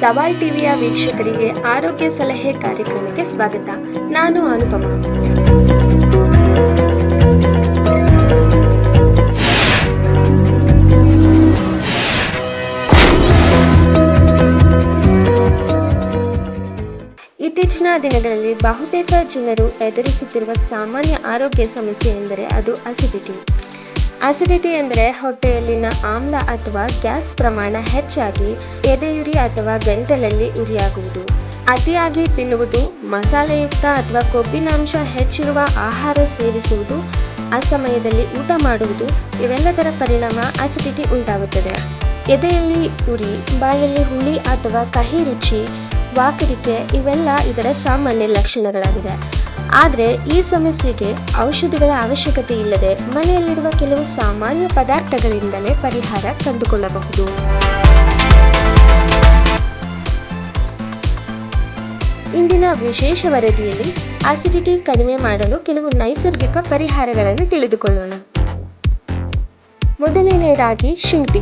ಸವಾಲ್ ಟಿವಿಯ ವೀಕ್ಷಕರಿಗೆ ಆರೋಗ್ಯ ಸಲಹೆ ಕಾರ್ಯಕ್ರಮಕ್ಕೆ ಸ್ವಾಗತ. ನಾನು ಅನುಪಮ. ಇತ್ತೀಚಿನ ದಿನಗಳಲ್ಲಿ ಬಹುತೇಕ ಜನರು ಎದುರಿಸುತ್ತಿರುವ ಸಾಮಾನ್ಯ ಆರೋಗ್ಯ ಸಮಸ್ಯೆ ಎಂದರೆ ಅದು ಅಸಿಡಿಟಿ. ಅಸಿಡಿಟಿ ಎಂದರೆ ಹೊಟ್ಟೆಯಲ್ಲಿನ ಆಮ್ಲ ಅಥವಾ ಗ್ಯಾಸ್ ಪ್ರಮಾಣ ಹೆಚ್ಚಾಗಿ ಎದೆಯುರಿ ಅಥವಾ ಗಂಟಲಲ್ಲಿ ಉರಿಯಾಗುವುದು. ಅತಿಯಾಗಿ ತಿನ್ನುವುದು, ಮಸಾಲೆಯುಕ್ತ ಅಥವಾ ಕೊಬ್ಬಿನಾಂಶ ಹೆಚ್ಚಿರುವ ಆಹಾರ ಸೇವಿಸುವುದು ಆ ಸಮಯದಲ್ಲಿ ಊಟ ಮಾಡುವುದು, ಇವೆಲ್ಲದರ ಪರಿಣಾಮ ಅಸಿಡಿಟಿ ಉಂಟಾಗುತ್ತದೆ. ಎದೆಯಲ್ಲಿ ಉರಿ, ಬಾಯಲ್ಲಿ ಹುಳಿ ಅಥವಾ ಕಹಿ ರುಚಿ ವಾಕರಿಕೆ ಇವೆಲ್ಲ ಇದರ ಸಾಮಾನ್ಯ ಲಕ್ಷಣಗಳಾಗಿದೆ ಆದರೆ ಈ ಸಮಸ್ಯೆಗೆ ಔಷಧಿಗಳ ಅವಶ್ಯಕತೆ ಇಲ್ಲದೆ ಮನೆಯಲ್ಲಿರುವ ಕೆಲವು ಸಾಮಾನ್ಯ ಪದಾರ್ಥಗಳಿಂದಲೇ ಪರಿಹಾರ ಕಂಡುಕೊಳ್ಳಬಹುದು ಇಂದಿನ ವಿಶೇಷ ವರದಿಯಲ್ಲಿ ಆಸಿಡಿಟಿ ಕಡಿಮೆ ಮಾಡಲು ಕೆಲವು ನೈಸರ್ಗಿಕ ಪರಿಹಾರಗಳನ್ನು ತಿಳಿದುಕೊಳ್ಳೋಣ. ಮೊದಲನೆಯದಾಗಿ ಶುಂಠಿ.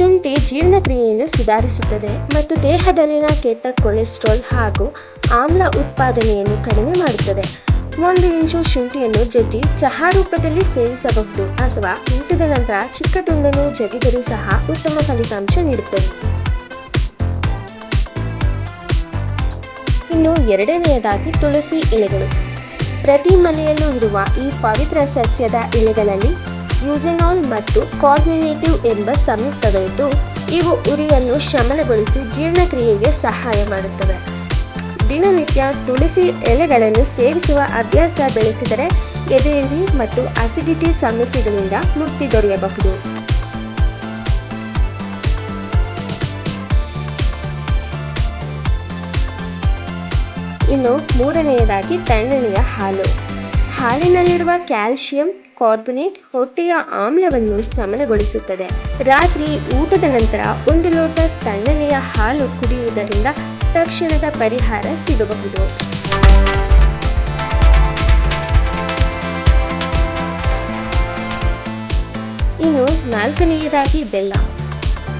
ಶುಂಠಿ ಜೀರ್ಣಕ್ರಿಯೆಯನ್ನು ಸುಧಾರಿಸುತ್ತದೆ ಮತ್ತು ದೇಹದಲ್ಲಿನ ಕೆಟ್ಟ ಕೊಲೆಸ್ಟ್ರಾಲ್ ಹಾಗೂ ಆಮ್ಲ ಉತ್ಪಾದನೆಯನ್ನು ಕಡಿಮೆ ಮಾಡುತ್ತದೆ. ಒಂದು ಇಂಚು ಶುಂಠಿಯನ್ನು ಜಜ್ಜಿ ಚಹಾ ರೂಪದಲ್ಲಿ ಸೇವಿಸಬಹುದು ಅಥವಾ ಊಟದ ನಂತರ ಚಿಕ್ಕ ತುಂಡನ್ನು ಜಗಿದರೂ ಸಹ ಉತ್ತಮ ಫಲಿತಾಂಶ ನೀಡುತ್ತದೆ. ಇನ್ನು ಎರಡನೆಯದಾಗಿ ತುಳಸಿ ಎಲೆಗಳು. ಪ್ರತಿ ಮನೆಯಲ್ಲೂ ಇರುವ ಈ ಪವಿತ್ರ ಸಸ್ಯದ ಎಲೆಗಳಲ್ಲಿ ಯೂಸೆನಾಲ್ ಮತ್ತು ಕಾರ್ಮಿನೇಟಿವ್ ಎಂಬ ಸಂಯುಕ್ತಗಳಿದ್ದು ಇವು ಉರಿಯನ್ನು ಶಮನಗೊಳಿಸಿ ಜೀರ್ಣಕ್ರಿಯೆಗೆ ಸಹಾಯ ಮಾಡುತ್ತವೆ. ದಿನನಿತ್ಯ ತುಳಸಿ ಎಲೆಗಳನ್ನು ಸೇವಿಸುವ ಅಭ್ಯಾಸ ಬೆಳೆಸಿದರೆ ಎದೆಯಲ್ಲಿ ಮತ್ತು ಅಸಿಡಿಟಿ ಸಮಸ್ಯೆಗಳಿಂದ ಮುಕ್ತಿ ದೊರೆಯಬಹುದು. ಇನ್ನು ಮೂರನೆಯದಾಗಿ ತಣ್ಣನೆಯ ಹಾಲು. ಹಾಲಿನಲ್ಲಿರುವ ಕ್ಯಾಲ್ಸಿಯಂ ಕಾರ್ಬೊನೇಟ್ ಹೊಟ್ಟೆಯ ಆಮ್ಲವನ್ನು ಶಮನಗೊಳಿಸುತ್ತದೆ. ರಾತ್ರಿ ಊಟದ ನಂತರ ಒಂದು ಲೋಟ ತಣ್ಣನೆಯ ಹಾಲು ಕುಡಿಯುವುದರಿಂದ ತಕ್ಷಣದ ಪರಿಹಾರ ಸಿಗಬಹುದು. ಇನ್ನು ನಾಲ್ಕನೆಯದಾಗಿ ಬೆಲ್ಲ.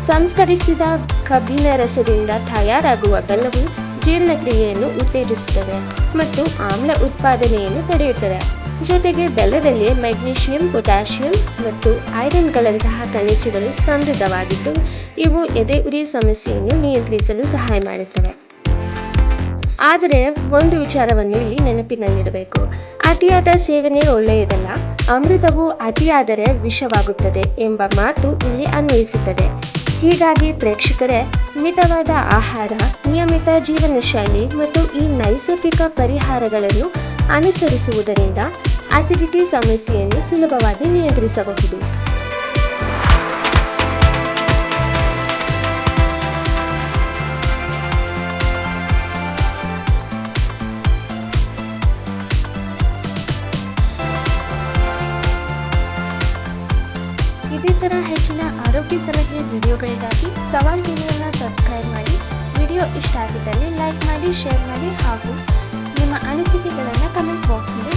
ಸಂಸ್ಕರಿಸಿದ ಕಬ್ಬಿನ ರಸದಿಂದ ತಯಾರಾಗುವ ಬೆಲ್ಲವು ಜೀರ್ಣಕ್ರಿಯೆಯನ್ನು ಉತ್ತೇಜಿಸುತ್ತದೆ ಮತ್ತು ಆಮ್ಲ ಉತ್ಪಾದನೆಯನ್ನು ತಡೆಯುತ್ತದೆ. ಜೊತೆಗೆ ಬೆಲ್ಲದಲ್ಲಿ ಮೆಗ್ನೀಷಿಯಂ, ಪೊಟ್ಯಾಷಿಯಂ ಮತ್ತು ಐರನ್ಗಳಂತಹ ಖನಿಜಗಳು ಸಮೃದ್ಧವಾಗಿದ್ದು ಇವು ಎದೆ ಉರಿ ಸಮಸ್ಯೆಯನ್ನು ನಿಯಂತ್ರಿಸಲು ಸಹಾಯ ಮಾಡುತ್ತವೆ. ಆದರೆ ಒಂದು ವಿಚಾರವನ್ನು ಇಲ್ಲಿ ನೆನಪಿನಲ್ಲಿಡಬೇಕು. ಅತಿಯಾದ ಸೇವನೆ ಒಳ್ಳೆಯದಲ್ಲ, ಅಮೃತವು ಅತಿಯಾದರೆ ವಿಷವಾಗುತ್ತದೆ ಎಂಬ ಮಾತು ಇಲ್ಲಿ ಅನ್ವಯಿಸುತ್ತದೆ. ಹೀಗಾಗಿ ಪ್ರೇಕ್ಷಕರೇ, ಮಿತವಾದ ಆಹಾರ, ನಿಯಮಿತ ಜೀವನ ಶೈಲಿ ಮತ್ತು ಈ ನೈಸರ್ಗಿಕ ಪರಿಹಾರಗಳನ್ನು ಅನುಸರಿಸುವುದರಿಂದ ಅಸಿಡಿಟಿ ಸಮಸ್ಯೆಯನ್ನು ಸುಲಭವಾಗಿ ನಿಯಂತ್ರಿಸಬಹುದು. ಇದೇ ಥರ ಹೆಚ್ಚಿನ ಆರೋಗ್ಯ ಸಲಹೆ ವಿಡಿಯೋಗಳಿಗಾಗಿ ಸವಾಲ್ ಟಿವಿಯನ್ನು ಸಬ್ಸ್ಕ್ರೈಬ್ ಮಾಡಿ, ವಿಡಿಯೋ ಇಷ್ಟ ಆಗಿದ್ದಲ್ಲಿ ಲೈಕ್ ಮಾಡಿ ಶೇರ್ ಮಾಡಿ ಹಾಗೂ ನಿಮ್ಮ ಅನಿಸಿಕೆಗಳನ್ನು ಕಮೆಂಟ್ ಬಾಕ್ಸ್ನಲ್ಲಿ